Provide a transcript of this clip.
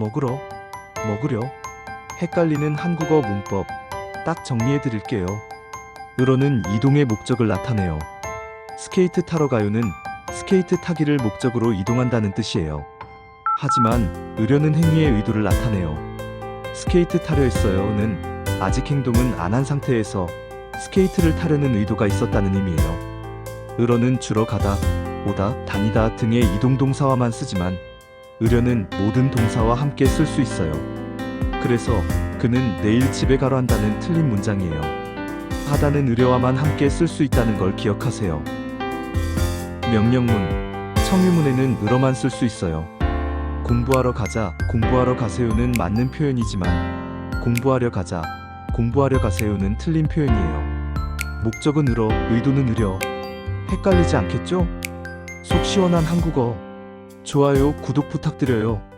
먹으러, 먹으려. 헷갈리는 한국어 문법 딱 정리해 드릴게요. 으로는 이동의 목적을 나타내요. 스케이트 타러 가요는 스케이트 타기를 목적으로 이동한다는 뜻이에요. 하지만 으려는 행위의 의도를 나타내요. 스케이트 타려 했어요는 아직 행동은 안 한 상태에서 스케이트를 타려는 의도가 있었다는 의미예요. 으러는 주러 가다, 오다, 다니다 등의 이동 동사와만 쓰지만 으려는 모든 동사와 함께 쓸 수 있어요. 그래서 그는 내일 집에 가러 한다는 틀린 문장이에요. 하다는 으려와만 함께 쓸 수 있다는 걸 기억하세요. 명령문, 청유문에는 으러만 쓸 수 있어요. 공부하러 가자, 공부하러 가세요는 맞는 표현이지만 공부하려 가자, 공부하려 가세요는 틀린 표현이에요. 목적은 으러, 의도는 으려. 헷갈리지 않겠죠? 속 시원한 한국어. 좋아요, 구독 부탁드려요.